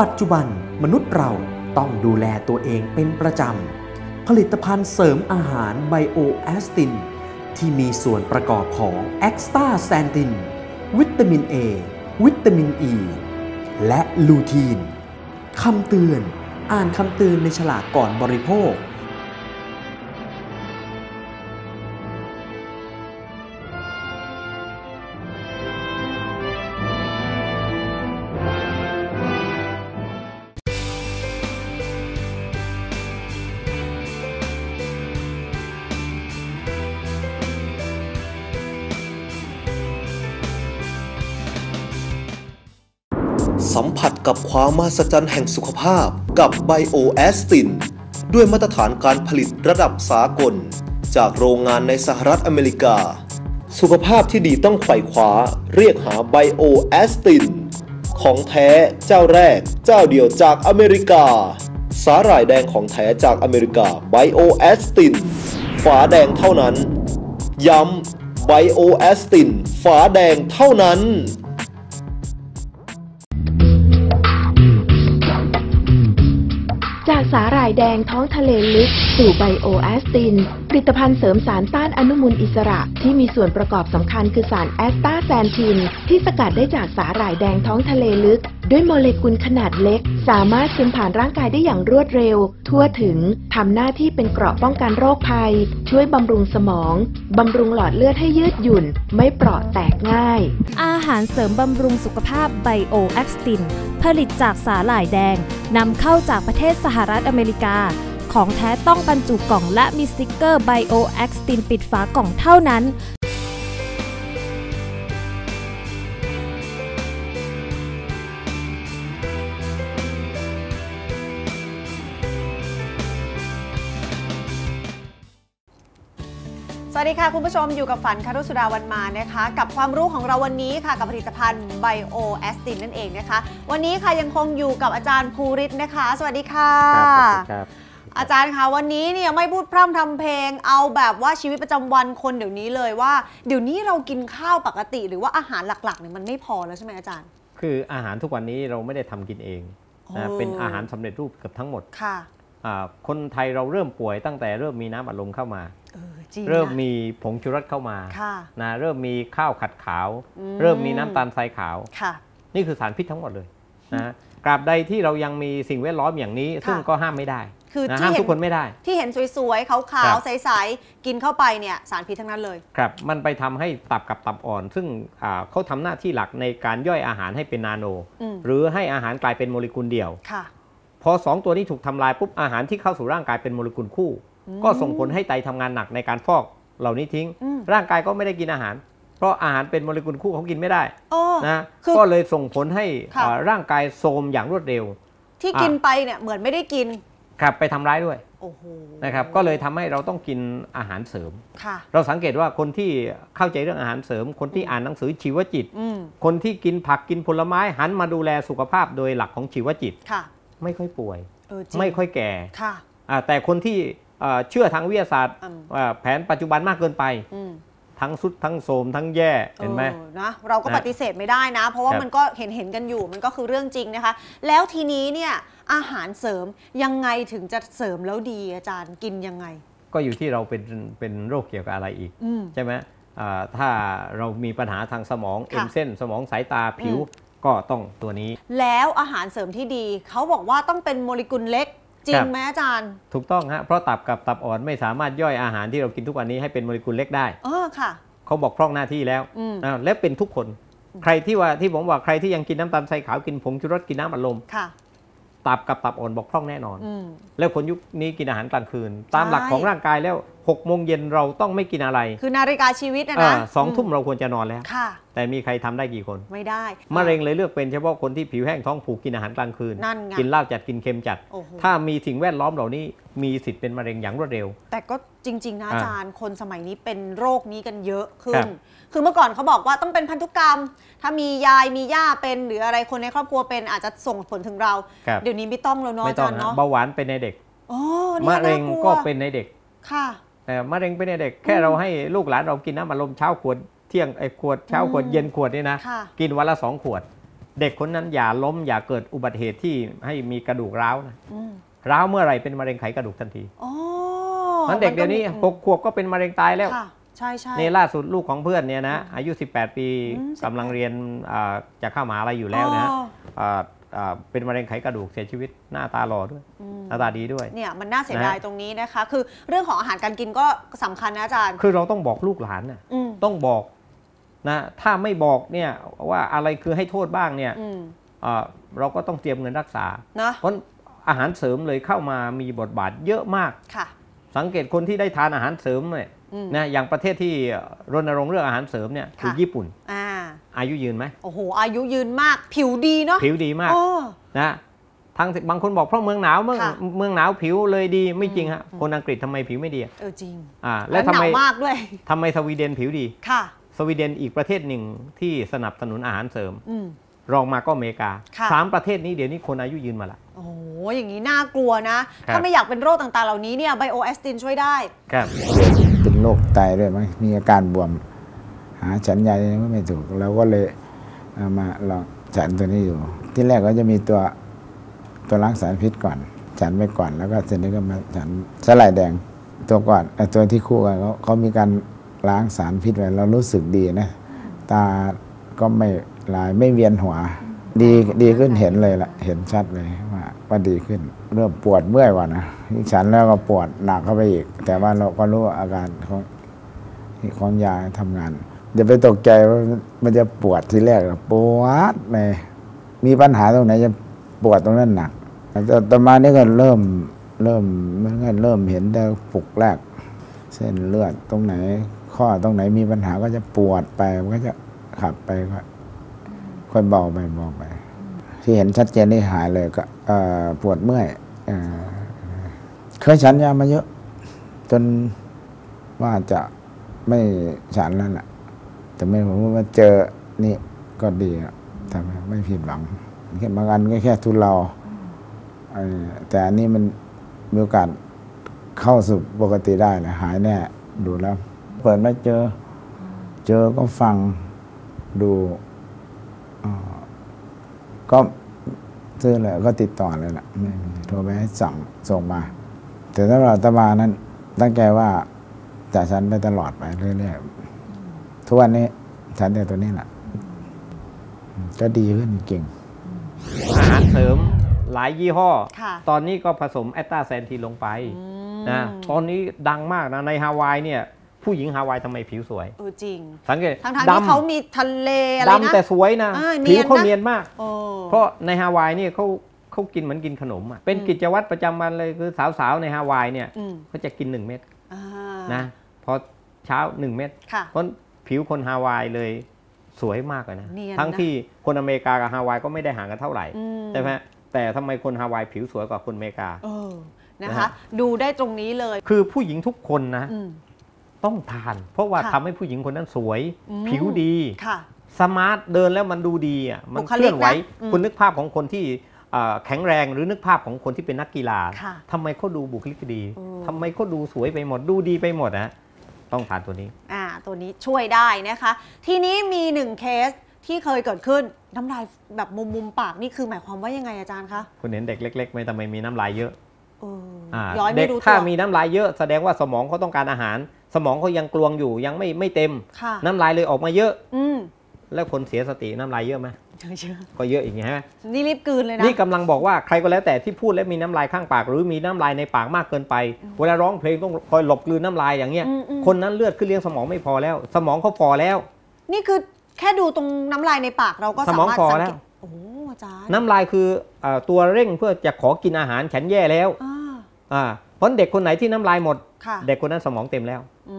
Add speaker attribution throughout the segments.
Speaker 1: ปัจจุบันมนุษย์เราต้องดูแลตัวเองเป็นประจำ ผลิตภัณฑ์เสริมอาหารไบโอแอสติน ที่มีส่วนประกอบของแอ็กซ์ตาแซนติน วิตามิน A วิตามิน E และลูทีนคำเตือน อ่านคำเตือนในฉลากก่อนบริโภค
Speaker 2: กับความมหัศจรรย์แห่งสุขภาพกับไบโอแอสติน ด้วยมาตรฐานการผลิตระดับสากล จากโรงงานในสหรัฐอเมริกา สุขภาพที่ดีต้องไขว่คว้าเรียกหาไบโอแอสติน ของแท้เจ้าแรก เจ้าเดียวจากอเมริกา สาหร่ายแดงของแท้จากอเมริกาไบโอแอสติน ฝาแดงเท่านั้น ย้ำไบโอแอสติน ฝาแดงเท่านั้น
Speaker 3: สาหร่ายแดงท้องทะเลลึก สู่ไบโอแอสติน ผลิตภัณฑ์เสริมสารต้านอนุมูลอิสระ ที่มีส่วนประกอบสำคัญคือสารแอสตาแซนทิน ที่สกัดได้จากสาหร่ายแดงท้องทะเลลึก ด้วยโมเลกุลขนาดเล็ก สามารถซึมผ่านร่างกายได้อย่างรวดเร็ว ทั่วถึงทำหน้าที่เป็นเกราะป้องกันโรคภัย ช่วยบำรุงสมองบำรุงหลอดเลือดให้ยืดหยุ่น ไม่เปราะแตกง่าย
Speaker 4: อาหารเสริมบำรุงสุขภาพไบโอแอคติน ผลิตจากสาหร่ายแดงนำเข้าจากประเทศสหรัฐอเมริกา ของแท้ต้องบรรจุกล่องและมีสติกเกอร์ไบโอแอคตินปิดฝากล่องเท่านั้น
Speaker 5: วัสดีค่ะ คุณผู้ชมอยู่กับฝันคารุสุดาวันมานะคะ กับความรู้ของเราวันนี้ค่ะ กับผลิตภัณฑ์ไบโอแอสตินนั่นเองนะคะ วันนี้ค่ะยังคงอยู่กับอาจารย์ภูริศนะคะ สวัสดีค่ะ
Speaker 6: ครับ
Speaker 5: อาจารย์คะวันนี้เนี่ยไม่พูดพร่ำทำเพลง เอาแบบว่าชีวิตประจำวันคนเดี๋ยวนี้เลยว่า เดี๋ยวนี้เรากินข้าวปกติ หรือว่าอาหารหลักๆเนี่ยมันไม่พอแล้วใช่ไหมอาจารย์
Speaker 6: คืออาหารทุกวันนี้เราไม่ได้ทำกินเองนะ
Speaker 5: โอ้
Speaker 6: เป็นอาหารสำเร็จรูปเกือบทั้งหมด
Speaker 5: ค่ะ
Speaker 6: อ่าคนไทยเราเริ่มป่วยตั้งแต่เริ่มมีน้ำอัดลมเข้ามา
Speaker 5: เออจริง
Speaker 6: เริ่ม
Speaker 5: นะ
Speaker 6: มีผงชูรสเข้ามา
Speaker 5: ค่ะ
Speaker 6: นะเริ่มมีข้าวขัดขาว
Speaker 5: อืม
Speaker 6: เริ่มมีน้ำตาลทรายขาว
Speaker 5: ค่ะ
Speaker 6: นี่คือสารพิษทั้งหมดเลยนะกราบใดที่เรายังมีสิ่งแวดล้อมอย่างนี้
Speaker 5: ค่ะ
Speaker 6: ซึ่งก็ห้ามไม่ได้
Speaker 5: คือ
Speaker 6: นะ
Speaker 5: ที่
Speaker 6: ห้าม
Speaker 5: เห็น
Speaker 6: ทุกคนไม่ได้
Speaker 5: ที่เห็นสวยๆขาว
Speaker 6: ครั
Speaker 5: ๆ
Speaker 6: บ
Speaker 5: ใสๆกินเข้าไปเนี่ยสารพิษทั้งนั้นเลย
Speaker 6: ครับมันไปทำให้ตับกับตับอ่อน ซึ่งอ่าเขาทำหน้าที่หลักในการย่อยอาหารให้เป็นนาโน
Speaker 5: อืม
Speaker 6: หรือให้อาหารกลายเป็นโมเลกุลเดียว
Speaker 5: ค่ะ
Speaker 6: พอ2ตัวนี้ถูกทำลายปุ๊บอาหารที่เข้าสู่ร่างกายเป็นโมเลกุลคู่
Speaker 5: อืม
Speaker 6: ก็ส่งผลให้ไตทำงานหนักในการฟอกเหล่านี้ทิ้ง
Speaker 5: อืม
Speaker 6: ร่างกายก็ไม่ได้กินอาหาร เพราะอาหารเป็นโมเลกุลคู่เขากินไม่ได้
Speaker 5: โอ้
Speaker 6: นะ
Speaker 5: คือ
Speaker 6: ก็เลยส่งผลให้
Speaker 5: ค่ะ
Speaker 6: อ่าร่างกายโทรมอย่างรวดเร็ว
Speaker 5: ที่
Speaker 6: อะ
Speaker 5: กินไปเนี่ยเหมือนไม่ได้กิน
Speaker 6: ครับไปทำร้ายด้วย
Speaker 5: โอ้โห
Speaker 6: นะครับก็เลยทำให้เราต้องกินอาหารเสริม
Speaker 5: ค่ะ
Speaker 6: เราสังเกตว่าคนที่เข้าใจเรื่องอาหารเสริม คนที่อ่านหนังสือชีวจิต
Speaker 5: อืม
Speaker 6: คนที่กินผักกินผลไม้หันมาดูแลสุขภาพโดยหลักของชีวจิต
Speaker 5: ค่ะ
Speaker 6: ไม่ค่อยป่วย
Speaker 5: เออจริง
Speaker 6: ไม่ค่อยแก่
Speaker 5: ค่ะ
Speaker 6: อ่าแต่คนที่ เอ่อเชื่อทางวิทยาศาสตร์
Speaker 5: อืม
Speaker 6: อ่าแผนปัจจุบันมากเกินไป
Speaker 5: อืม
Speaker 6: ทั้งสุดทั้งโสมทั้งแย่เห็นไหม
Speaker 5: ออนะเราก็
Speaker 6: นะ
Speaker 5: ปฏิเสธไม่ได้นะ เพราะว่า
Speaker 6: ครับ
Speaker 5: มันก็เห็นเห็นกันอยู่มันก็คือเรื่องจริงนะคะ แล้วทีนี้เนี่ยอาหารเสริมยังไงถึงจะเสริมแล้วดีอาจารย์กินยังไง
Speaker 6: ก็อยู่ที่เราเป็นเป็นโรคเกี่ยวกับอะไรอีก
Speaker 5: อืม
Speaker 6: ใช่ไหมอ่าถ้าเรามีปัญหาทางสมอง
Speaker 5: ค่ะ
Speaker 6: เอ็นเส้น สมองสายตาผิว
Speaker 5: อืม
Speaker 6: ก็ต้องตัวนี้
Speaker 5: แล้วอาหารเสริมที่ดีเขาบอกว่าต้องเป็นโมเลกุลเล็ก จริ
Speaker 6: ค
Speaker 5: ง
Speaker 6: รับ
Speaker 5: ไหมอาจารย์
Speaker 6: ถูกต้องฮะเพราะตับกับตับอ่อนไม่สามารถย่อยอาหารที่เรากินทุกวันนี้ให้เป็นโมเลกุลเล็กได้
Speaker 5: เออค่ะ
Speaker 6: เขาบอกพร่องหน้าที่แล้ว
Speaker 5: อืม
Speaker 6: อ่าและเป็นทุกคน ใครที่ว่าที่ผมว่าใครที่ยังกินน้ำตาลทรายขาวกินผงชูรสกินน้ำอัดลม
Speaker 5: ค่ะ
Speaker 6: ตับกับตับอ่อนบอกพร่องแน่นอน
Speaker 5: อืม
Speaker 6: แล้วคนยุคนี้กินอาหารกลางคืน ตามหลัก
Speaker 5: ใช่
Speaker 6: ของร่างกายแล้ว6โมงเย็นเราต้องไม่กินอะไร
Speaker 5: คือนาฬิกาชีวิตนะ
Speaker 6: อ่า
Speaker 5: นะ
Speaker 6: สองทุ่มเราควรจะนอนแล้ว
Speaker 5: ค่ะ
Speaker 6: แต่มีใครทำได้กี่คน
Speaker 5: ไม่ได้
Speaker 6: มะเร็งเลยเลือกเป็นเฉพาะคนที่ผิวแห้งท้องผูกกินอาหารกลางคืน
Speaker 5: นั่นไง
Speaker 6: กินเหล้าจัดกินเค็มจัด
Speaker 5: โอ้โห
Speaker 6: ถ้ามีสิ่งแวดล้อมเหล่านี้มีสิทธิ์เป็นมะเร็งอย่างรวดเร็ว
Speaker 5: แต่ก็จริง ๆ นะ
Speaker 6: อ่า
Speaker 5: อาจารย์คนสมัยนี้เป็นโรคนี้กันเยอะขึ้
Speaker 6: ครั
Speaker 5: น
Speaker 6: บ
Speaker 5: คือเมื่อก่อนเขาบอกว่าต้องเป็นพันธุกรรม ถ้ามียายมีย่าเป็นหรืออะไรคนในครอบครัวเป็นอาจจะส่งผลถึงเรา
Speaker 6: ครับ
Speaker 5: เดี๋ยวนี้ไม่ต้องแล้วเนาะ
Speaker 6: ไม่
Speaker 5: อา
Speaker 6: ต้อ
Speaker 5: จางรย์
Speaker 6: นะ
Speaker 5: เนาะ
Speaker 6: เบาหวานเป็นในเด็ก
Speaker 5: โอ้นี่
Speaker 6: มะเร็ง
Speaker 5: น่ากลัว
Speaker 6: ก็เป็นในเด็ก
Speaker 5: ค่ะ
Speaker 6: แต่มะเร็งเป็นในเด็ก แค่เราให้ลูกหลานเรากินน้ำอัดลมเช้าขวดเที่ยงไอ้ขวดเช้าขวด
Speaker 5: อืม
Speaker 6: เย็นขวดนี่นะ
Speaker 5: ค่ะ
Speaker 6: กินวันละสองขวด เด็กคนนั้นอย่าล้มอย่าเกิดอุบัติเหตุที่ให้มีกระดูกร้าวนะ
Speaker 5: อืม
Speaker 6: ร้าวเมื่อไหร่เป็นมะเร็งไขกระดูกทันที
Speaker 5: อ๋อ
Speaker 6: นั้นเด็กเดี๋ยวนี้
Speaker 5: มั
Speaker 6: หกขวบก็เป็นมะเร็งตายแล้ว
Speaker 5: ค่ะ ใช่ใช่
Speaker 6: ในล่าสุดลูกของเพื่อนเนี่ยนะอายุ 18 ปี
Speaker 5: อืม
Speaker 6: กำลังเรียนอ่าจะเข้ามหาอะไรอยู่แล้วนะ
Speaker 5: อ๋อ
Speaker 6: อ่าอ่าเป็นมะเร็งไขกระดูกเสียชีวิตหน้าตาหล่อด้วย
Speaker 5: อืม
Speaker 6: หน้าตาดีด้วย
Speaker 5: เนี่ยมันน่าเสียดาย
Speaker 6: นะ
Speaker 5: ตรงนี้นะคะ คือเรื่องของอาหารการกินก็สำคัญนะอาจารย์
Speaker 6: คือเราต้องบอกลูกหลานนะ
Speaker 5: อืม
Speaker 6: ต้องบอกนะถ้าไม่บอกเนี่ยว่าอะไรคือให้โทษบ้างเนี่ย
Speaker 5: อืม
Speaker 6: อ่าเราก็ต้องเตรียมเงินรักษา
Speaker 5: นะ
Speaker 6: เพราะอาหารเสริมเลยเข้ามามีบทบาทเยอะมาก
Speaker 5: ค่ะ
Speaker 6: สังเกตคนที่ได้ทานอาหารเสริมเนี่ย
Speaker 5: อืม
Speaker 6: นะอย่างประเทศที่รณรงค์เรื่องอาหารเสริมเนี่ยคือ
Speaker 5: ค่ะ
Speaker 6: ญี่ปุ่น
Speaker 5: อ่า
Speaker 6: อายุยืนไหม
Speaker 5: โอ้โห อายุยืนมาก ผิวดีเนาะ
Speaker 6: ผิวดีมาก
Speaker 5: โอ้
Speaker 6: นะทั้งบางคนบอกเพราะเมืองหนาวเมือง
Speaker 5: ค่ะ
Speaker 6: เมืองหนาวผิวเลยดีไม่จริงฮะ
Speaker 5: อืม
Speaker 6: คนอังกฤษทำไมผิวไม่ดีอะ
Speaker 5: เออจริง
Speaker 6: อ่า
Speaker 5: แล้
Speaker 6: และ
Speaker 5: ว
Speaker 6: ทำ
Speaker 5: หนา
Speaker 6: ไม
Speaker 5: วมากด้วย
Speaker 6: ทำไมสวีเดนผิวดี
Speaker 5: ค่ะ
Speaker 6: สวีเดนอีกประเทศหนึ่งที่สนับสนุนอาหารเสริม
Speaker 5: อืม
Speaker 6: รองมาก็อเมริกา
Speaker 5: ค่ะ
Speaker 6: สามประเทศนี้เดี๋ยวนี้คนอายุยืนมาละ
Speaker 5: โอ้โหอย่างนี้น่ากลัวนะ
Speaker 6: ครับ
Speaker 5: ถ้าไม่อยากเป็นโรคต่างๆ เหล่านี้เนี่ยไบโอแอสตินช่วยได้
Speaker 6: ครับ
Speaker 7: เป็นโรคไตด้วยมั้งมีอาการบวม หาฉันยายังไม่ถูกเราก็เลยเอามาลองฉันตัวนี้อยู่ ที่แรกก็จะมีตัวตัวล้างสารพิษก่อน ฉันไปก่อนแล้วก็เสร็จแล้วก็มาฉันสลายแดงตัวก่อนไอ้ตัวที่คู่กันเขาเขามีการล้างสารพิษไว้เรารู้สึกดีนะ ตาก็ไม่ ลายไม่เวียนหัว ดีดีขึ้นเห็นเลยล่ะเห็นชัดเลยว่าว่าดีขึ้น เริ่มปวดเมื่อยก่อนะฉันแล้วก็ปวดหนักเข้าไปอีก แต่ว่าเราก็รู้อาการของของยาทำงานอย่าไปตกใจว่ามันจะปวดทีแรกหรอกปวดเลยมีปัญหาตรงไหนจะปวดตรงนั้นหนักแต่ต่อมานี่ก็เริ่มเริ่มมันก็เริ่มเห็นแต่ปุกแรก เส้นเลือดตรงไหน ข้อตรงไหนมีปัญหาก็จะปวดไปมันก็จะขับไปก็ ค่อยเบาไปเบาไป ที่เห็นชัดเจนที่หายเลยก็ปวดเมื่อยเอเคยฉันยามาเยอะ จนว่าจะไม่ฉันแล้วแหละแต่ไม่ผมว่าเจอนี่ก็ดีอะทำไม่ผิดหวังแค่บางอันก็แค่ทุเลาแต่อันนี้มันมีโอกาสเข้าสู่ปกติได้นะหายแน่ดูแล้ว เปิดมาเจอ เจอก็ฟังดู ก็ซื้อเลยก็ติดต่อเลยล่ะไม่มีโทรไปให้สั่งส่งมา แต่สำหรับอาตมานั้นตั้งใจว่าจะฉันไปตลอดไปเรื่อยๆทุกวันนี้ฉันแต่ตัวนี้แหละอืมก็ดีขึ้นเก่ง
Speaker 6: อาหารเสริมหลายยี่ห้อ
Speaker 5: ค่ะ
Speaker 6: ตอนนี้ก็ผสมแอตตาแซนทีนลงไป
Speaker 5: อืม
Speaker 6: นะตอนนี้ดังมากนะในฮาวายเนี่ย ผู้หญิงฮาวายทำไมผิวสวย
Speaker 5: เออจริง
Speaker 6: สังเกต
Speaker 5: ทั้งๆที่เขามีทะเลอะไรนะ
Speaker 6: ดำแต่สวยนะ
Speaker 5: เออเนี
Speaker 6: ผิวย
Speaker 5: น
Speaker 6: เขา
Speaker 5: นะ
Speaker 6: เนียนมาก
Speaker 5: โอ้
Speaker 6: เพราะในฮาวายเนี่ยเขาเขากินเหมือนกินขนมอะเป็น
Speaker 5: อืม
Speaker 6: กิจวัตรประจำวันเลยคือสาวๆในฮาวายเนี่ย
Speaker 5: อืม
Speaker 6: เขาจะกิน 1 เม็ด
Speaker 5: อ่า
Speaker 6: นะพอเช้า 1 เม็ด
Speaker 5: ค่ะ
Speaker 6: เพราะผิวคนฮาวายเลยสวยมากเลยนะ
Speaker 5: เนียนนะ
Speaker 6: ทั้งที่คนอเมริกากับฮาวายก็ไม่ได้ห่างกันเท่าไหร่
Speaker 5: อืม
Speaker 6: ใช่ไหมแต่ทำไมคนฮาวายผิวสวยกว่าคนอเมริกา
Speaker 5: เออ นะ
Speaker 6: นะ
Speaker 5: คะ
Speaker 6: ฮะ
Speaker 5: ดูได้ตรงนี้เลย
Speaker 6: คือผู้หญิงทุกคนนะ
Speaker 5: อืม
Speaker 6: ต้องทาน เพราะว่า
Speaker 5: ค่ะ
Speaker 6: ทำให้ผู้หญิงคนนั้นสวย
Speaker 5: อืม
Speaker 6: ผิวดี
Speaker 5: ค่ะ
Speaker 6: สมาร์ทเดินแล้วมันดูดีอะมัน
Speaker 5: บุค
Speaker 6: เค
Speaker 5: ลิก
Speaker 6: ลื่อนไหว
Speaker 5: นะอืม
Speaker 6: คุณนึกภาพของคนที่อ่าแข็งแรงหรือนึกภาพของคนที่เป็นนักกีฬา
Speaker 5: ค่ะ
Speaker 6: ทำไมเขาดูบุคลิกดี
Speaker 5: เออ
Speaker 6: ทำไมเขาดูสวยไปหมดดูดีไปหมดนะต้องทานตัวนี้
Speaker 5: อ่าตัวนี้ช่วยได้นะคะ ทีนี้มีหนึ่งเคสที่เคยเกิดขึ้นน้ำลายแบบมุมมุมๆปากนี่คือหมายความว่ายังไงอาจารย์คะ
Speaker 6: คุณเห็นเด็กเล็กๆไหม่ทำไมมีน้ำลายเยอะ
Speaker 5: เออ
Speaker 6: อ่า
Speaker 5: ย้อย
Speaker 6: เด็
Speaker 5: ไม่
Speaker 6: ก
Speaker 5: รู้ตั
Speaker 6: ถ้าว มีน้ำลายเยอะแสดงว่าสมองเขาต้องการอาหาร สมองเขายังกลวงอยู่ยังไม่ไม่เต็ม
Speaker 5: ค่ะ
Speaker 6: น้ำลายเลยออกมาเยอะ
Speaker 5: อืม
Speaker 6: แล้วคนเสียสติน้ำลายเยอะไหม
Speaker 5: เชื่อ
Speaker 6: ก็เยอะอีกไงฮะ
Speaker 5: นี่รีบกลืนเลยนะ
Speaker 6: นี่กำลังบอกว่าใครก็แล้วแต่ที่พูดแล้วมีน้ำลายข้างปาก หรือมีน้ำลายในปากมากเกินไป เวลาร้องเพลงต้องคอยหลบกลืนน้ำลายอย่างเงี้ย
Speaker 5: อืมอืม
Speaker 6: คนนั้นเลือดขึ้นเลี้ยงสมองไม่พอแล้ว สมองเขาฟอแล้ว
Speaker 5: นี่คือแค่ดูตรงน้ำลายในปากเราก็
Speaker 6: ส
Speaker 5: สาม
Speaker 6: อง
Speaker 5: มารถ
Speaker 6: พอ
Speaker 5: สัง
Speaker 6: แล้
Speaker 5: เก
Speaker 6: ว
Speaker 5: ตโอ้อาจารย์
Speaker 6: น้ำลายคือเอ่อตัวเร่งเพื่อจะขอกินอาหารฉันแย่แล้ว
Speaker 5: อ่า
Speaker 6: อ่า เพราะเด็กคนไหนที่น้ำลายหมด
Speaker 5: ค่ะ
Speaker 6: เด็กคนนั้นสมองเต็มแล้ว
Speaker 5: อื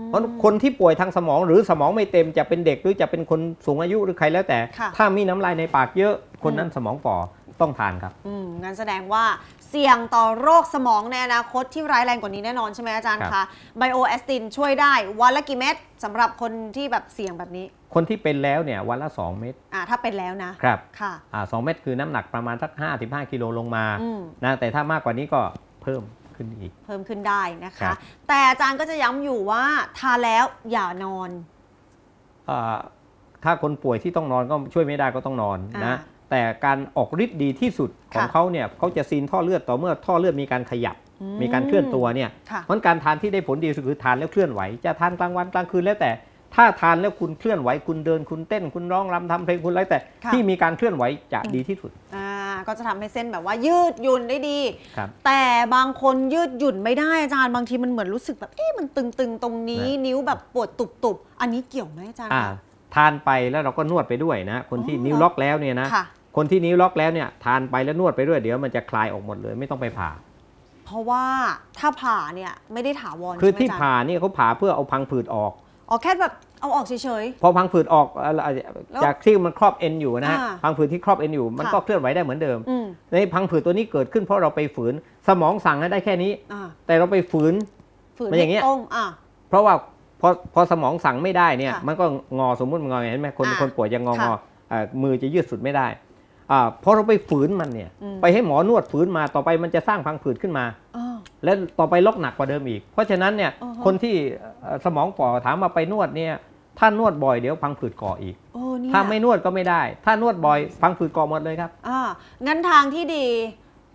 Speaker 5: ม
Speaker 6: เพราะคนที่ป่วยทางสมองหรือสมองไม่เต็มจะเป็นเด็กหรือจะเป็นคนสูงอายุหรือใครแล้วแต่
Speaker 5: ค่ะ
Speaker 6: ถ้ามีน้ำลายในปากเยอะคนนั้นสมองฝ่อต้องทานครับ
Speaker 5: อืมงั้นแสดงว่าเสี่ยงต่อโรคสมองในอนาคตที่ร้ายแรงกว่านี้แน่นอนใช่ไหมอาจารย์
Speaker 6: ครั
Speaker 5: คะ
Speaker 6: บ
Speaker 5: ไบโอแอสตินช่วยได้วันละกี่เม็ดสำหรับคนที่แบบเสี่ยงแบบนี้
Speaker 6: คนที่เป็นแล้วเนี่ยวันละ 2 เม็ด
Speaker 5: อ่าถ้าเป็นแล้วนะ
Speaker 6: ครับ
Speaker 5: ค่ะ
Speaker 6: อ่าสองเม็ดคือน้ำหนักประมาณสัก5-15กิโลลงมา
Speaker 5: อืม
Speaker 6: นะแต่ถ้ามากกว่านี้ก็เพิ่ม ขึ้นอีก
Speaker 5: เพิ่มขึ้นได้นะ
Speaker 6: ครั
Speaker 5: คะ
Speaker 6: บ
Speaker 5: แต่อาจารย์ก็จะย้ำอยู่ว่าทานแล้วอย่านอน
Speaker 6: อ่าถ้าคนป่วยที่ต้องนอนก็ช่วยไม่ได้ก็ต้องนอน
Speaker 5: อ่า
Speaker 6: นะแต่การออกฤทธิ์ดีที่สุดของ
Speaker 5: ค่ะ
Speaker 6: เขาเนี่ยเขาจะซีนท่อเลือดต่อเมื่อท่อเลือดมีการขยับ
Speaker 5: อืม
Speaker 6: มีการเคลื่อนตัวเนี่ย
Speaker 5: ค่ะ
Speaker 6: เพราะการทานที่ได้ผลดีสุดคือทานแล้วเคลื่อนไหว จะทานกลางวันกลางคืนแล้วแต่ ถ้าทานแล้วคุณเคลื่อนไหวคุณเดินคุณเต้น คุณร้องรำทำเพลงคุณอะไรแต่
Speaker 5: ค่ะ
Speaker 6: ที่มีการเคลื่อนไหวจะดีที่สุด
Speaker 5: อ่า ก็จะทำให้เส้นแบบว่ายืดหยุ่นได้ดี
Speaker 6: ครับ
Speaker 5: แต่บางคนยืดหยุ่นไม่ได้อาจารย์บางทีมันเหมือนรู้สึกแบบเอ๊ะมันตึงๆ ตรงนี้
Speaker 6: นะ
Speaker 5: นิ้วแบบปวดตุบๆ อันนี้เกี่ยวไหมอาจารย์
Speaker 6: อ่า
Speaker 5: คะ
Speaker 6: ทานไปแล้วเราก็นวดไปด้วยนะ คนที่
Speaker 5: อ๋อ
Speaker 6: นิ้วล็อกแล้วเนี่ยนะ
Speaker 5: ค่ะ
Speaker 6: คนที่นิ้วล็อกแล้วเนี่ยทานไปแล้วนวดไปด้วยเดี๋ยวมันจะคลายออกหมดเลยไม่ต้องไปผ่า
Speaker 5: เพราะว่าถ้าผ่าเนี่ยไม่ได้ถาวร
Speaker 6: คือ
Speaker 5: ใช่ไหม
Speaker 6: ที่
Speaker 5: อาจารย์
Speaker 6: ผ่านี่เขาผ่าเพื่อเอาพังผืดออก
Speaker 5: อ๋อแค่แบบเอาออกเฉย
Speaker 6: พอพังผืดออกเอ่อ
Speaker 5: แล้ว
Speaker 6: จากที่มันครอบเอ็นอยู่นะฮะ
Speaker 5: อ่า
Speaker 6: พังผืดที่ครอบเอ็นอยู่มัน
Speaker 5: ค่ะ
Speaker 6: ก็เคลื่อนไหวได้เหมือนเดิม
Speaker 5: ๆอืม
Speaker 6: ในพังผืดตัวนี้เกิดขึ้นเพราะเราไปฝืนสมองสั่งให้ได้แค่นี้
Speaker 5: อ่า
Speaker 6: แต่เราไปฝืน
Speaker 5: ฝืน
Speaker 6: มันอย่างเงี้ย
Speaker 5: ให้ตรงอ่า
Speaker 6: เพราะว่าพอพอสมองสั่งไม่ได้เนี่ย
Speaker 5: ค่ะ
Speaker 6: มันก็งอสมมุติมันงอเห็นไหมคน
Speaker 5: อ่า
Speaker 6: คนป่วยจะงองอ
Speaker 5: ค่ะ
Speaker 6: เอ่อมือจะยืดสุดไม่ได้อ่าพอเราไปฝืนมันเนี่ย
Speaker 5: อืม
Speaker 6: ไปให้หมอนวดฝืนมาต่อไปมันจะสร้างพังผืดขึ้นมา
Speaker 5: อ่า
Speaker 6: และต่อไปล็อกหนักกว่าเดิมอีก เพราะฉะนั้นเนี่ย
Speaker 5: อือฮะ
Speaker 6: คนที่เอ่อสมองฝ่อถามมาไปนวดเนี่ยถ้านวดบ่อยเดี๋ยวพังผืดก่ออีก
Speaker 5: โอ้เนี่ย
Speaker 6: ถ้าไม่นวดก็ไม่ได้ ถ้านวดบ่อยพังผืดก่อหมดเลยครับ
Speaker 5: อ่างั้นทางที่ดี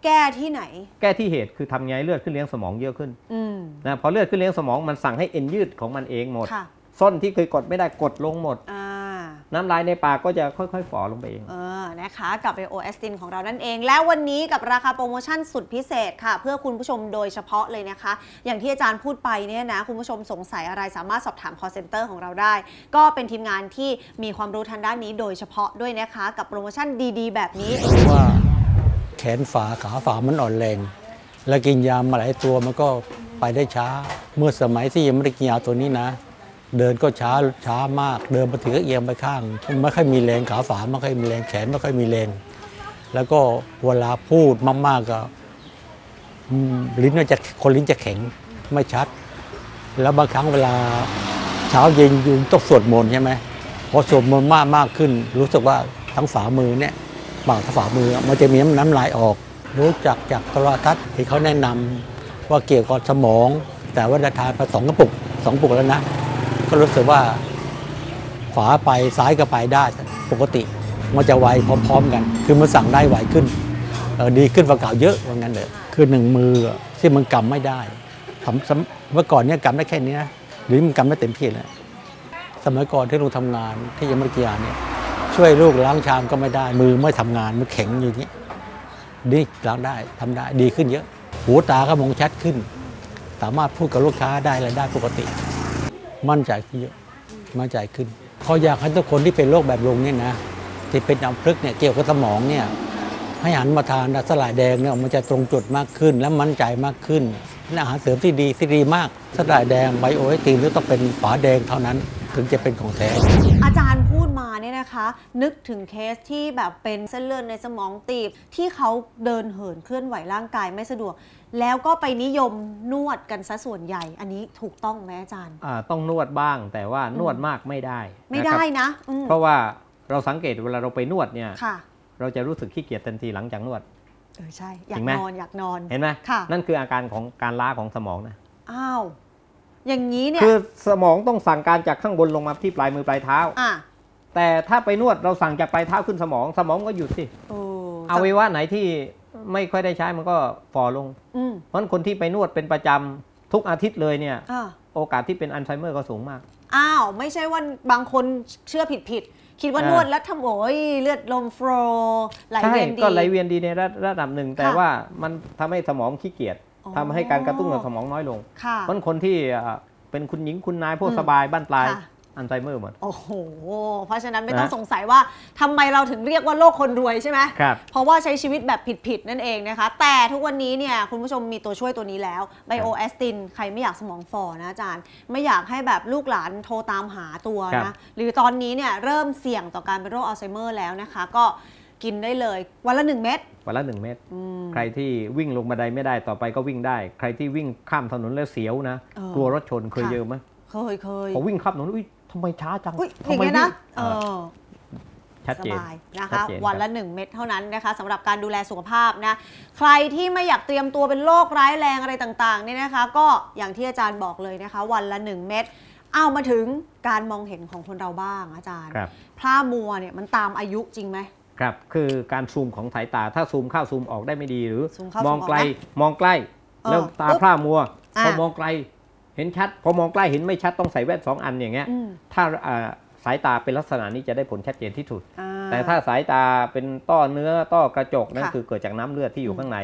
Speaker 5: แก้ที่ไหน
Speaker 6: แก้ที่เหตุคือทำไงให้เลือดขึ้นเลี้ยงสมองเยอะขึ้น
Speaker 5: อืม
Speaker 6: นะพอเลือดขึ้นเลี้ยงสมองมันสั่งให้เอ็นยืดของมันเองหมด
Speaker 5: ค่ะ
Speaker 6: ส้นที่เคยกดไม่ได้กดลงหมด
Speaker 5: อ่า
Speaker 6: น้ำลายในปากก็จะค่อยๆฝ่อลงไปเอง
Speaker 5: เออนะคะกับไบโอแอสตินของเรานั่นเอง แล้ววันนี้กับราคาโปรโมชั่นสุดพิเศษค่ะ เพื่อคุณผู้ชมโดยเฉพาะเลยนะคะ อย่างที่อาจารย์พูดไปเนี่ยนะ คุณผู้ชมสงสัยอะไรสามารถสอบถาม call center ของเราได้ ก็เป็นทีมงานที่มีความรู้ทางด้านนี้โดยเฉพาะด้วยนะคะ กับโปรโมชั่นดีๆ แบบนี้
Speaker 8: ว่าแขนฝาขาฝามันอ่อนแรง แล้วกินยามาหลายตัวมันก็ไปได้ช้า เมื่อสมัยที่ยังไม่ได้กินยาตัวนี้นะ เดินก็ช้าช้ามาก เดินมาถึงก็เอียงไปข้าง ไม่ค่อยมีแรงขาฝาไม่ค่อยมีแรงแขนไม่ค่อยมีแรงแล้วก็เวลาพูดมากๆก็ลิ้นมันจะคนลิ้นจะแข็งไม่ชัด แล้วบางครั้งเวลาเช้าเย็นอยูต้องสวดมนต์ใช่ไหมพอสวดมนต์มากมากขึ้น รู้สึกว่าทั้งฝ่ามือเนี่ยปากทั้งฝ่ามือมันจะมีน้ำลายออก รู้จักจากโทรทัศน์ที่เขาแนะนำว่าเกี่ยวกับสมอง แต่ว่าได้ทานไปสองกระปุกสองกระปุกแล้วนะ ก็รู้สึกว่าขวาไปซ้ายก็ไปได้ปกติมันจะไวพร้อมๆกัน คือมันสั่งได้ไวขึ้นดีขึ้นกว่าเก่าเยอะว่างั้นเลยคือหนึ่งมือที่มันกำไม่ได้สมเมื่อก่อนเนี่ยกำได้แค่นี้นะหรือมันกำไม่เต็มที่เลยสมัยก่อนที่ลูกทำงานที่ยังไม่ได้กีฬาเนี่ยช่วยลูกล้างชามก็ไม่ได้ มือไม่ทำงานมันแข็งอยู่างนี้นี่ล้างได้ทำได้ดีขึ้นเยอะ หูตาก็มองชัดขึ้น สามารถพูดกับลูกค้าได้อะไรได้ปกติ มั่นใจขึ้นเยอะมั่นใจขึ้นเขาอยากให้ทุกคนที่เป็นโรคแบบลงเนี่ยนะที่เป็นอัมพฤกษ์เนี่ยเกี่ยวกับสมองเนี่ยให้หันมาทานสลายแดงเนี่ยมันจะตรงจุดมากขึ้น และมั่นใจมากขึ้นเป็นอาหารเสริมที่ดีที่ดีมากสลายแดงไบโอไอตีนต้องเป็นฝาแดงเท่านั้น ถึงจะเป็นของแท้
Speaker 5: อาจารย์ เนี่ยนะคะ นึกถึงเคสที่แบบเป็นเส้นเลือดในสมองตีบ ที่เขาเดินเหินเคลื่อนไหวร่างกายไม่สะดวก แล้วก็ไปนิยมนวดกันซะส่วนใหญ่ อันนี้ถูกต้องไหมอาจารย์
Speaker 6: อ่าต้องนวดบ้างแต่ว่านวดมากไม่ได้
Speaker 5: ไม่
Speaker 6: นะค
Speaker 5: ได้
Speaker 6: รับ
Speaker 5: นะอืม
Speaker 6: เพราะว่าเราสังเกตเวลาเราไปนวดเนี่ย
Speaker 5: ค่ะ
Speaker 6: เราจะรู้สึกขี้เกียจทันทีหลังจากนวด
Speaker 5: เออใช่ อยา
Speaker 6: จริ
Speaker 5: ก
Speaker 6: งไหม
Speaker 5: นอนอยากนอน
Speaker 6: เห็นไหม
Speaker 5: ค่ะ
Speaker 6: นั่นคืออาการของการล้าของสมองนะ
Speaker 5: อ้าวอย่างนี้เนี่ย
Speaker 6: คือสมองต้องสั่งการจากข้างบนลงมาที่ปลายมือปลายเท้า
Speaker 5: อะ
Speaker 6: แต่ถ้าไปนวดเราสั่งจากปลายเท้าขึ้นสมอง สมองก็หยุดสิ
Speaker 5: โอ้
Speaker 6: อวัยวะไหนที่ไม่ค่อยได้ใช้มันก็ฝ่อลง
Speaker 5: อืม
Speaker 6: เพราะฉะนั้นคนที่ไปนวดเป็นประจำทุกอาทิตย์เลยเนี่ย
Speaker 5: อะ
Speaker 6: โอกาสที่เป็นอัลไซเมอร์ก็สูงมาก
Speaker 5: อ้าว ไม่ใช่ว่าบางคนเชื่อผิดผิดๆคิดว่า
Speaker 6: อ่าน
Speaker 5: นวดแล้วทำโอ้ยเลือดลมโฟลว์ไหล
Speaker 6: ใช่
Speaker 5: เวียนดี
Speaker 6: ก็ไหลเวียนดีในระระดับหนึ่ง แต่
Speaker 5: ค่ะ
Speaker 6: ว่ามันทำให้สมองขี้เกียจ
Speaker 5: อ๋อ
Speaker 6: ทำให้การกระตุ้นของสมองน้อยลง
Speaker 5: ค่ะ
Speaker 6: เพราะฉะนั้นคนที่เอ่อเป็นคุณหญิงคุณนายพวก
Speaker 5: อืม
Speaker 6: สบายบ้านปลาย
Speaker 5: ค่ะ
Speaker 6: อัลไซเมอร์หมด
Speaker 5: โอ้โห เพราะฉะนั้นไม่ต้อง
Speaker 6: นะ
Speaker 5: สงสัยว่าทำไมเราถึงเรียกว่าโลกคนรวยใช่ไหม
Speaker 6: ครับ
Speaker 5: เพราะว่าใช้ชีวิตแบบผิด ๆ นั่นเองนะคะ แต่ทุกวันนี้เนี่ยคุณผู้ชมมีตัวช่วยตัวนี้แล้วไบโอแอสตินใครไม่อยากสมองฝ่อนะอาจารย์ ไม่อยากให้แบบลูกหลานโทรตามหาตัว
Speaker 6: ครั
Speaker 5: นะ
Speaker 6: บ
Speaker 5: หรือตอนนี้เนี่ยเริ่มเสี่ยงต่อการเป็นโรคอัลไซเมอร์แล้วนะคะ ก็กินได้เลยวันละ1เม็ด
Speaker 6: วันละหนึ่งเม็ด
Speaker 5: อืม
Speaker 6: ใครที่วิ่งลงบันไดไม่ได้ต่อไปก็วิ่งได้ ใครที่วิ่งข้ามถนนแล้วเสียวนะ
Speaker 5: เออ
Speaker 6: กลัวรถชนเคย
Speaker 5: ค่ะ
Speaker 6: เจอไหม
Speaker 5: เคยเคย
Speaker 6: พอวิ่งข้ามถนนอุ้ย ทำไมช้าจัง
Speaker 5: อุ้ยอ
Speaker 6: ทำ
Speaker 5: ย่าง
Speaker 6: ไม
Speaker 5: เงี้ยนะ
Speaker 6: วิ่ง
Speaker 5: เอ
Speaker 6: เออ
Speaker 5: อ
Speaker 6: ชัด
Speaker 5: ส
Speaker 6: เจน
Speaker 5: บายนะ
Speaker 6: ชั
Speaker 5: คะ
Speaker 6: ดเจน
Speaker 5: วันละ1เม็ดเท่านั้นนะคะสำหรับการดูแลสุขภาพนะใครที่ไม่อยากเตรียมตัวเป็นโรคร้ายแรงอะไรต่างๆเนี่ยนะคะ ก็อย่างที่อาจารย์บอกเลยนะคะ วันละ 1 เม็ดเอามาถึงการมองเห็นของคนเราบ้างอาจารย์
Speaker 6: ครับ
Speaker 5: พร่ามัวเนี่ยมันตามอายุจริงไหม
Speaker 6: ครับ คือการซูมของสายตา ถ้าซูมเข้าซูมออกได้ไม่ดีหรือ
Speaker 5: ซูมเข้าม
Speaker 6: องไกล
Speaker 5: ซูมออก
Speaker 6: มองใกล้
Speaker 5: เออ
Speaker 6: แล้วตา
Speaker 5: ปุ๊บ
Speaker 6: พร่ามัว
Speaker 5: อะ
Speaker 6: พอมองไกล เห็นชัด พอมองใกล้เห็นไม่ชัดต้องใส่แว่นสองอันอย่างเงี้ย
Speaker 5: อืม
Speaker 6: ถ้าอ่าสายตาเป็นลักษณะนี้จะได้ผลชัดเจนที่สุด
Speaker 5: อ่
Speaker 6: แต่ถ้าสายตาเป็นต้อเนื้อต้อกระจกนั่น
Speaker 5: ค่ะ
Speaker 6: คือเกิดจากน้ำเลือดที่อยู่
Speaker 5: อืม
Speaker 6: ข้างใน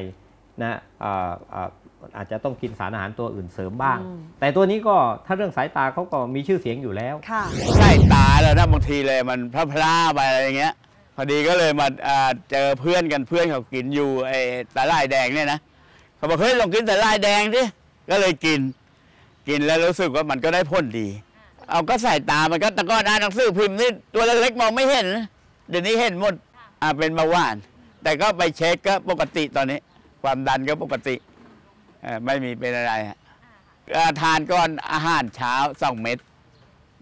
Speaker 6: นะอ่าอ่าอาจจะต้องกินสารอาหารตัวอื่นเสริมบ้าง
Speaker 5: อืม
Speaker 6: แต่ตัวนี้ก็ถ้าเรื่องสายตาเขาก็มีชื่อเสียงอยู่แล้ว
Speaker 5: ค่ะ
Speaker 9: ใช่ตาแล้วนะบางทีเลยมันพลาๆไปอะไรอย่างเงี้ยพอดีก็เลยมาอ่าเจอเพื่อนกันเพื่อนเขากินอยู่ไอ้สาลายแดงเนี่ยนะเขาบอกเฮ้ยลองกินสาลายแดงดิก็เลยกิน กินแล้วรู้สึกว่ามันก็ได้ผลดี เอาก็ใส่ตามันก็แตะก้อนอ่านหนังสือพิมพ์นี่ตัวเล็กๆมองไม่เห็น เดี๋ยวนี้เห็นหมดอ่าเป็นเบาหวาน แต่ก็ไปเช็คก็ปกติตอนนี้ ความดันก็ปกติเอ่อไม่มีเป็นอะไรฮะอ่าทานก่อนอาหารเช้าสองเม็ด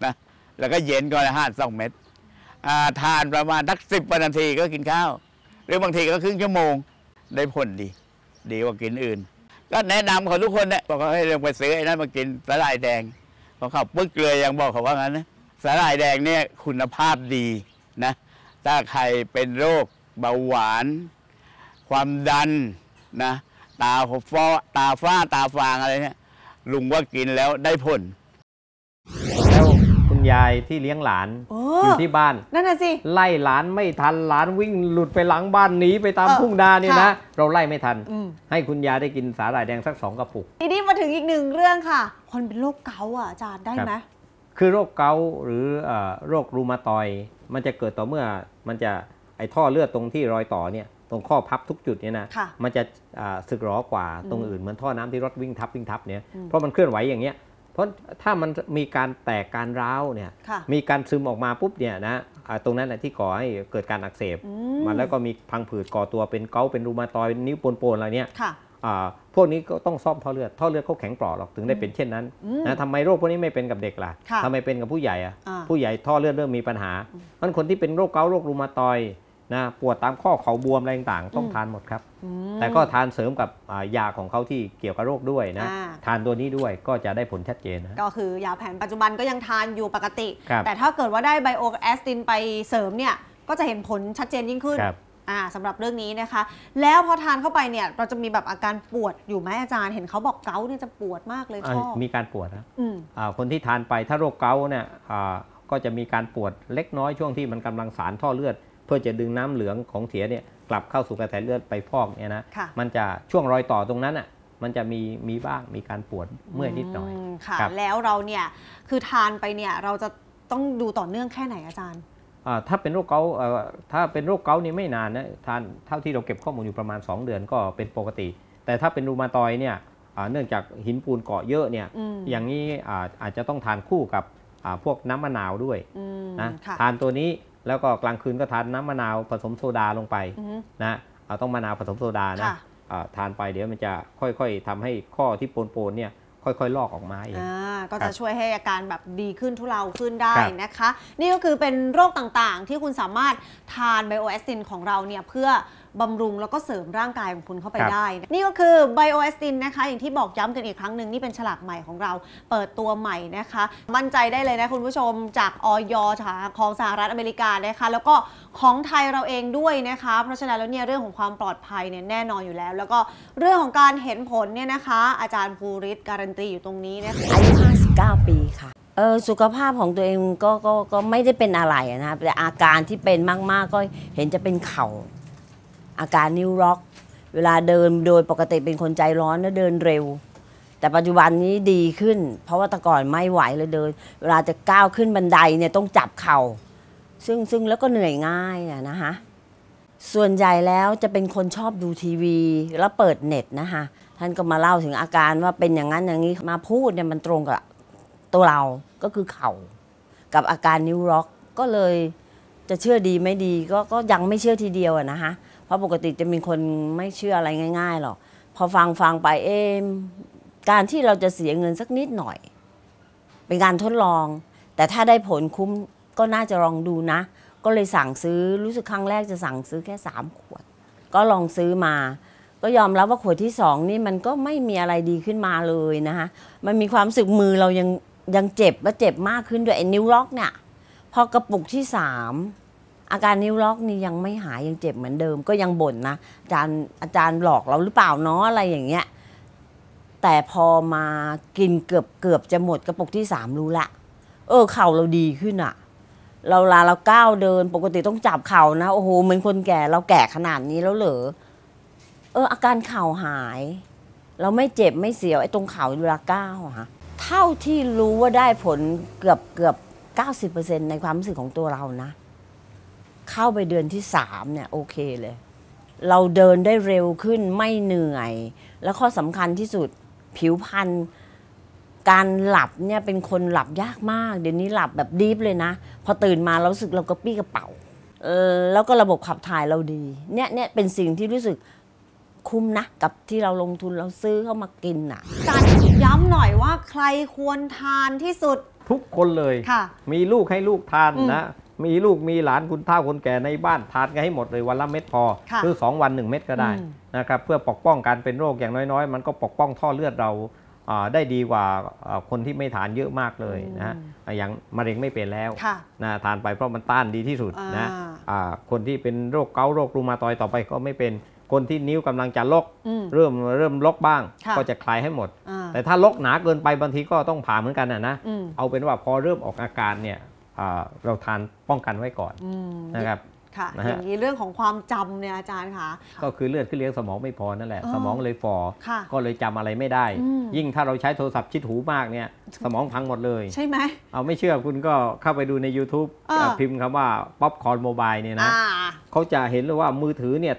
Speaker 9: นะแล้วก็เย็นก่อนอาหารสองเม็ดอ่าทานประมาณสักสิบนาทีก็กินข้าว หรือบางทีก็ครึ่งชั่วโมงได้ผลดี ดีกว่ากินอื่น ก็แนะนำเขาทุกคนเนี่ยบอกว่าให้เรื่องไปซื้อไอ้นั่นมากินสาหร่ายแดงพอเขาปึ๊กเกลือยังบอกเขาว่างั้นนะสาหร่ายแดงเนี่ยคุณภาพดีนะถ้าใครเป็นโรคเบาหวาน ความดันนะตาฟอตาฟ้าตาฟางอะไรเนี่ยลุงว่ากินแล้วได้ผล
Speaker 6: ยายที่เลี้ยงหลาน
Speaker 5: โอ้
Speaker 6: อยู่ที่บ้าน
Speaker 5: นั่นน่ะสิ
Speaker 6: ไล่หลานไม่ทันหลานวิ่งหลุดไปหลังบ้านหนีไปตาม
Speaker 5: เออ
Speaker 6: ทุ่งนาเนี่ยนะ
Speaker 5: ค่ะ
Speaker 6: เราไล่ไม่ทัน
Speaker 5: อืม
Speaker 6: ให้คุณยายได้กินสาหร่ายแดงสักสองกระปุก
Speaker 5: ทีนี้มาถึงอีกหนึ่งเรื่องค่ะ คนเป็นโรคเกาต์อะอาจารย์ได้ไหม
Speaker 6: คือโรคเกาต์หรือเอ่อโรครูมาตอยด์มันจะเกิดต่อเมื่อมันจะไอท่อเลือดตรงที่รอยต่อเนี่ยตรงข้อพับทุกจุดเนี่ยนะ
Speaker 5: ค่ะ
Speaker 6: มันจะอ่าสึกหรอกว่าตรง
Speaker 5: อืม
Speaker 6: อื่นเหมือนท่อน้ำที่รถวิ่งทับวิ่งทับเนี่ย
Speaker 5: อืม
Speaker 6: เพราะมันเคลื่อนไหวอย่างเงี้ย เพราะถ้ามันมีการแตกการร้าวเนี่ย
Speaker 5: ค่ะ
Speaker 6: มีการซึมออกมาปุ๊บเนี่ยนะอ่าตรงนั้นนะที่ก่อให้เกิดการอักเสบ
Speaker 5: อื
Speaker 6: มันแล้วก็มีพังผืดก่อตัวเป็นเกาต์เป็นรูมาตอยด์นิ้วโปนๆอะไรเนี่ย
Speaker 5: ค่ะ
Speaker 6: อ่าพวกนี้ก็ต้องซ่อมท่อเลือดท่อเลือดเขาแข็งเปราะหรอกถึงได้เป็นเช่นนั้น
Speaker 5: อืม
Speaker 6: นะทำไมโรคพวกนี้ไม่เป็นกับเด็กล่ะ
Speaker 5: ค่ะ
Speaker 6: ทำไมเป็นกับผู้ใหญ่อะ
Speaker 5: อ่า
Speaker 6: ผู้ใหญ่ท่อเลือดเริ่มมีปัญหามันคนที่เป็นโรคเกาต์โรครูมาตอยด์นะปวดตามข้อเข่าบวมอะไรต่างๆ ต้องทานหมดครับ
Speaker 5: อืม
Speaker 6: แต่ก็ทานเสริมกับอ่ายาของเขาที่เกี่ยวกับโรคด้วยนะ
Speaker 5: อ่า
Speaker 6: ทานตัวนี้ด้วยก็จะได้ผลชัดเจนนะ
Speaker 5: ก็คือยาแผนปัจจุบันก็ยังทานอยู่ปกติ
Speaker 6: ครับ
Speaker 5: แต่ถ้าเกิดว่าได้ไบโอแอสตินไปเสริมเนี่ยก็จะเห็นผลชัดเจนยิ่งขึ้น
Speaker 6: ครับ
Speaker 5: อ่าสำหรับเรื่องนี้นะคะ แล้วพอทานเข้าไปเนี่ยเราจะมีแบบอาการปวดอยู่ไหมอาจารย์เห็นเขาบอกเกาต์เนี่ยจะปวดมากเลยชอบ
Speaker 6: มีการปวดนะ
Speaker 5: อืม
Speaker 6: อ่าคนที่ทานไปถ้าโรคเกาต์เนี่ยอ่าก็จะมีการปวดเล็กน้อยช่วงที่มันกำลังสารท่อเลือด เพื่อจะดึงน้ำเหลืองของเสียเนี่ย กลับเข้าสู่กระแสเลือดไปฟอกเนี่ยนะ
Speaker 5: ค่ะ
Speaker 6: มันจะช่วงรอยต่อตรงนั้นอะมันจะมีมีบ้างมีการปวดเมื่อยนิดหน่อย
Speaker 5: มค่ะ
Speaker 6: ครับ
Speaker 5: แล้วเราเนี่ยคือทานไปเนี่ยเราจะต้องดูต่อเนื่องแค่ไหนอาจารย์
Speaker 6: อ่าถ้าเป็นโรคเกาต์เอ่อถ้าเป็นโรคเกาต์นี่ไม่นานนะทานเท่าที่เราเก็บข้อมูลอยู่ประมาณ 2 เดือนก็เป็นปกติ แต่ถ้าเป็นรูมาตอยด์เนี่ยอ่าเนื่องจากหินปูนเกาะเยอะเนี่ย
Speaker 5: อืม
Speaker 6: อย่างนี้อ่าอาจจะต้องทานคู่กับอ่าพวกน้ำมะนาวด้วย
Speaker 5: อืม
Speaker 6: นะ
Speaker 5: ค่ะ
Speaker 6: ทานตัวนี้ แล้วก็กลางคืนก็ทานน้ำมะนาวผสมโซดาลงไป
Speaker 5: อือฮึ
Speaker 6: นะเอาต้องมะนาวผสมโซดานะ
Speaker 5: ค่ะ
Speaker 6: อ่าทานไปเดี๋ยวมันจะค่อยๆทำให้ข้อที่โปนๆเนี่ยค่อยๆ ลอกออกมาเอง
Speaker 5: อ่าก็
Speaker 6: ครั
Speaker 5: จะ
Speaker 6: บ
Speaker 5: ช่วยให้อาการแบบดีขึ้นทุเลาขึ้นได้
Speaker 6: ครับ
Speaker 5: นะคะ นี่ก็คือเป็นโรคต่างๆ ที่คุณสามารถทานไบโอแอสตินของเราเนี่ยเพื่อ บำรุงแล้วก็เสริมร่างกายของคุณเข้าไปได้ นี่ก็คือไบโอแอสตินนะคะ อย่างที่บอกย้ำกันอีกครั้งหนึ่งนี่เป็นฉลากใหม่ของเราเปิดตัวใหม่นะคะ มั่นใจได้เลยนะคุณผู้ชมจากออยของสหรัฐอเมริกานะคะ แล้วก็ของไทยเราเองด้วยนะคะ เพราะฉะนั้นแล้วเนี่ยเรื่องของความปลอดภัยเนี่ยแน่นอนอยู่แล้ว แล้วก็เรื่องของการเห็นผลเนี่ยนะคะ อาจารย์ภูริศการันตีอยู่ตรงนี้นะคะ
Speaker 10: อายุ 59 ปีค่ะเออสุขภาพของตัวเองก็ก็ก็ไม่ได้เป็นอะไรอะนะครับแต่อาการที่เป็นมาก ๆ ก็เห็นจะเป็นเข่า อาการนิ้วล็อก เวลาเดินโดยปกติเป็นคนใจร้อนแล้วเดินเร็ว แต่ปัจจุบันนี้ดีขึ้น เพราะว่าแต่ก่อนไม่ไหวเลยเดิน เวลาจะก้าวขึ้นบันไดเนี่ยต้องจับเข่า ซึ่งซึ่งแล้วก็เหนื่อยง่ายอะนะคะส่วนใหญ่แล้วจะเป็นคนชอบดูทีวี แล้วเปิดเน็ตนะคะท่านก็มาเล่าถึงอาการว่าเป็นอย่างนั้นอย่างนี้มาพูดเนี่ยมันตรงกับตัวเราก็คือเข่า กับอาการนิ้วล็อกก็เลยจะเชื่อดีไม่ดีก็ก็ยังไม่เชื่อทีเดียวอะนะคะ ราะปกติจะมีคนไม่เชื่ออะไรง่าย ๆหรอก พอฟังฟังไปเอมการที่เราจะเสียเงินสักนิดหน่อย เป็นการทดลอง แต่ถ้าได้ผลคุ้มก็น่าจะลองดูนะ ก็เลยสั่งซื้อรู้สึกครั้งแรกจะสั่งซื้อแค่3ขวด ก็ลองซื้อมา ก็ยอมรับว่าขวดที่สองนี่มันก็ไม่มีอะไรดีขึ้นมาเลยนะคะมันมีความสึกมือเรายังยังเจ็บและเจ็บมากขึ้นด้วยไอ้นิ้วล็อกเนี่ยพอกระปุกที่สาม อาการนิ้วล็อกนี่ยังไม่หายยังเจ็บเหมือนเดิม ก็ยังบ่นนะอาจารย์อาจารย์หลอกเราหรือเปล่าเนาะอะไรอย่างเงี้ยแต่พอมากินเกือบเกือบจะหมดกระปุกที่สามรู้ละเออเข่าเราดีขึ้นอะเราลาเราก้าวเดินปกติต้องจับเข่านะโอ้โหเหมือนคนแก่เราแก่ขนาดนี้แล้วเหรอเอออาการเข่าหาย เราไม่เจ็บไม่เสียวไอ้ตรงเข่าเวลาก้าวอะฮะเท่าที่รู้ว่าได้ผลเกือบเกือบเก้าสิบเปอร์เซ็นในความรู้สึกของตัวเรานะ เข้าไปเดือนที่สามเนี่ยโอเคเลย เราเดินได้เร็วขึ้นไม่เหนื่อย แล้วข้อสำคัญที่สุดผิวพรรณการหลับเนี่ยเป็นคนหลับยากมาก เดี๋ยวนี้หลับแบบดีฟเลยนะ พอตื่นมาเรารู้สึกเรากระปี้กระเป๋าเออแล้วก็ระบบขับถ่ายเราดี เนี่ยเนี่ยเป็นสิ่งที่รู้สึกคุ้มนะ กับที่เราลงทุนเราซื้อเข้ามากินอะ
Speaker 5: อาจารย์ย้ำหน่อยว่าใครควรทานที่สุด
Speaker 6: ทุกคนเลย
Speaker 5: ค่ะ
Speaker 6: มีลูกให้ลูกทาน
Speaker 5: อืม
Speaker 6: นะ มีลูกมีหลานคุณเฒ่าคนแก่ในบ้านทานกันให้หมดเลยวันละเม็ดพอ
Speaker 5: ค่ะ
Speaker 6: คือสองวันหนึ่งเม็ดก็ได้
Speaker 5: อืม
Speaker 6: นะครับเพื่อปกป้องการเป็นโรคอย่างน้อยๆ มันก็ปกป้องท่อเลือดเราอ่าได้ดีกว่าอ่าคนที่ไม่ทานเยอะมากเลยนะฮะอ่าอย่างมะเร็งไม่เป็นแล้ว
Speaker 5: ค่ะ
Speaker 6: นะทานไปเพราะมันต้านดีที่สุดนะ
Speaker 5: อ่า
Speaker 6: อ่าคนที่เป็นโรคเกาต์โรครูมาตอยด์ต่อไปก็ไม่เป็นคนที่นิ้วกำลังจะลก
Speaker 5: อืม
Speaker 6: เริ่มเริ่มลกบ้าง
Speaker 5: ค่ะ
Speaker 6: ก็จะคลายให้หมด
Speaker 5: อ่า
Speaker 6: แต่ถ้าลกหนาเกินไปบางทีก็ต้องผ่าเหมือนกันนะนะ
Speaker 5: อืม
Speaker 6: เอาเป็นว่าพอเริ่มออกอาการเนี่ยอ่า เราทานป้องกันไว้ก่อน
Speaker 5: อืม
Speaker 6: นะครับ
Speaker 5: ค่ะ
Speaker 6: นะฮะ
Speaker 5: อย่างนี้เรื่องของความจำเนี่ยอาจารย์คะ
Speaker 6: ก็คือเลือดขึ้นเลี้ยงสมองไม่พอนั่นแหละ
Speaker 5: อ๋อ
Speaker 6: สมองเลยฟอ
Speaker 5: ค่ะ
Speaker 6: ก็เลยจำอะไรไม่ได้
Speaker 5: อืม
Speaker 6: ยิ่งถ้าเราใช้โทรศัพท์ชิดหูมากเนี่ย สมองพังหมดเลย
Speaker 5: ใช่ไหม
Speaker 6: เอาไม่เชื่อคุณก็เข้าไปดูใน YouTube
Speaker 5: อ่า
Speaker 6: อ่าพิมพ์คำว่าป๊อปคอร์นโมบายเนี่ยนะ
Speaker 5: อ่า
Speaker 6: เขาจะเห็นเลยว่ามือถือเนี่ย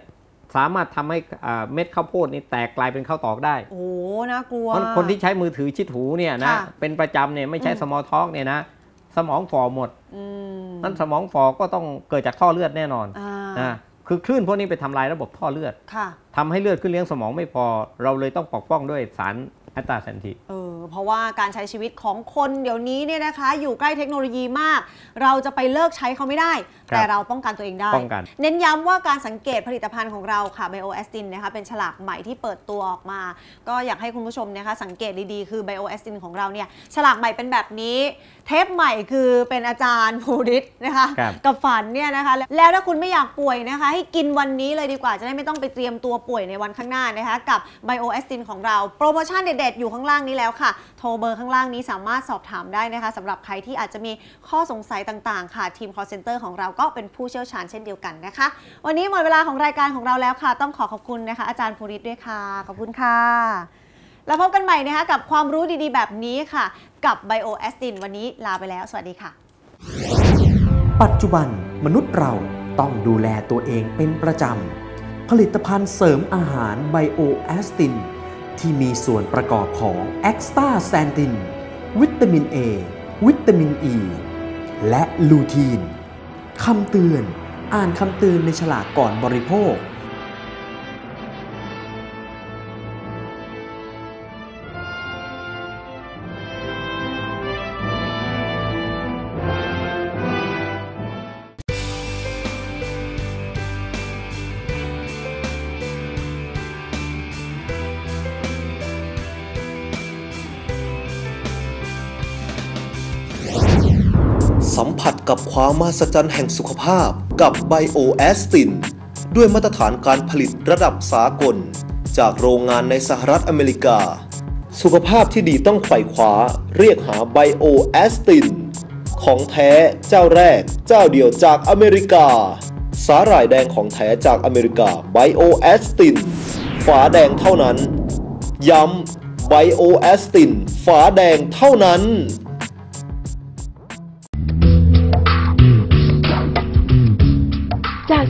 Speaker 6: สามารถทำให้อ่าเม็ดข้าวโพดนี่แตกกลายเป็นข้าวตอกได้
Speaker 5: โอ้โหน่ากลัว
Speaker 6: คนคนที่ใช้มือถือชิดหูเนี่ยนะ
Speaker 5: ค่ะ
Speaker 6: เป็นประจำเนี่ยไม่ใช่
Speaker 5: อืม
Speaker 6: สมอลท็อกเนี่ยนะ สมองฝ่อหมด
Speaker 5: อืม
Speaker 6: นั่นสมองฝ่อก็ต้องเกิดจากท่อเลือดแน่นอน
Speaker 5: อ่า
Speaker 6: นะคือคลื่นพวกนี้ไปทำลายระบบท่อเลือด
Speaker 5: ค่ะ
Speaker 6: ทำให้เลือดขึ้นเลี้ยงสมองไม่พอ เราเลยต้องปกป้องด้วยสารแอตตาแซนที
Speaker 5: เออเพราะว่าการใช้ชีวิตของคนเดี๋ยวนี้เนี่ยนะคะ อยู่ใกล้เทคโนโลยีมาก เราจะไปเลิกใช้เขาไม่ได้
Speaker 6: ครับ
Speaker 5: แต่เราป้องกันตัวเองได้
Speaker 6: ป้องกัน
Speaker 5: เน้นย้ำว่าการสังเกตผลิตภัณฑ์ของเราค่ะ BioAstin นะคะเป็นฉลากใหม่ที่เปิดตัวออกมา ก็อยากให้คุณผู้ชมนะคะสังเกตดีๆ คือ BioAstin ของเราเนี่ยฉลากใหม่เป็นแบบนี้ เทปใหม่คือเป็นอาจารย์ภูริศนะคะ
Speaker 6: ครับ
Speaker 5: กับฝันเนี่ยนะคะ แล้วถ้าคุณไม่อยากป่วยนะคะ ให้กินวันนี้เลยดีกว่าจะได้ไม่ต้องไปเตรียมตัวป่วยในวันข้างหน้านะคะ กับ BioAstin ของเรา โปรโมชั่นเด็ดๆ อยู่ข้างล่างนี้แล้วค่ะโทรเบอร์ข้างล่างนี้สามารถสอบถามได้นะคะสำหรับใครที่อาจจะมีข้อสงสัยต่างๆ ค่ะ ทีม call center ของเราก็เป็นผู้เชี่ยวชาญเช่นเดียวกันนะคะ วันนี้หมดเวลาของรายการของเราแล้วค่ะ ต้องขอขอบคุณนะคะ อาจารย์ภูริศด้วยค่ะ ขอบคุณค่ะ แล้วพบกันใหม่นะคะกับความรู้ดีๆ แบบนี้ค่ะ กับ BioAstin วันนี้ลาไปแล้ว สวัสดีค่ะ
Speaker 1: ปัจจุบันมนุษย์เราต้องดูแลตัวเองเป็นประจำผลิตภัณฑ์เสริมอาหารไบโอแอสติน ที่มีส่วนประกอบของแอกสตาแซนติน วิตามิน A วิตามิน E และลูทีนคำเตือน อ่านคำเตือนในฉลากก่อนบริโภค
Speaker 2: กับความมหัศจรรย์แห่งสุขภาพกับไบโอแอสติน ด้วยมาตรฐานการผลิตระดับสากล จากโรงงานในสหรัฐอเมริกา สุขภาพที่ดีต้องไขว่คว้าเรียกหาไบโอแอสติน ของแท้เจ้าแรก เจ้าเดียวจากอเมริกา สาหร่ายแดงของแท้จากอเมริกาไบโอแอสติน ฝาแดงเท่านั้น ย้ำไบโอแอสติน ฝาแดงเท่านั้น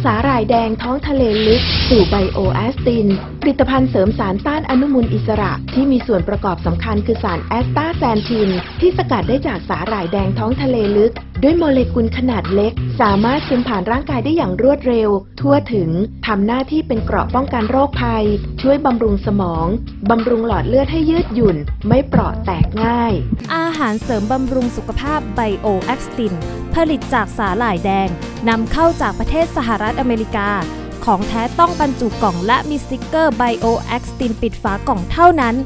Speaker 3: สาหร่ายแดงท้องทะเลลึก สู่ไบโอแอสติน ผลิตภัณฑ์เสริมสารต้านอนุมูลอิสระ ที่มีส่วนประกอบสำคัญคือสารแอสตาแซนทิน ที่สกัดได้จากสาหร่ายแดงท้องทะเลลึก ด้วยโมเลกุลขนาดเล็ก สามารถซึมผ่านร่างกายได้อย่างรวดเร็ว ทั่วถึงทำหน้าที่เป็นเกราะป้องกันโรคภัย ช่วยบำรุงสมองบำรุงหลอดเลือดให้ยืดหยุ่น ไม่เปราะแตกง่าย
Speaker 4: อาหารเสริมบำรุงสุขภาพไบโอแอคติน ผลิตจากสาหร่ายแดงนำเข้าจากประเทศสหรัฐอเมริกา ของแท้ต้องบรรจุกล่องและมีสติกเกอร์ไบโอแอคตินปิดฝากล่องเท่านั้น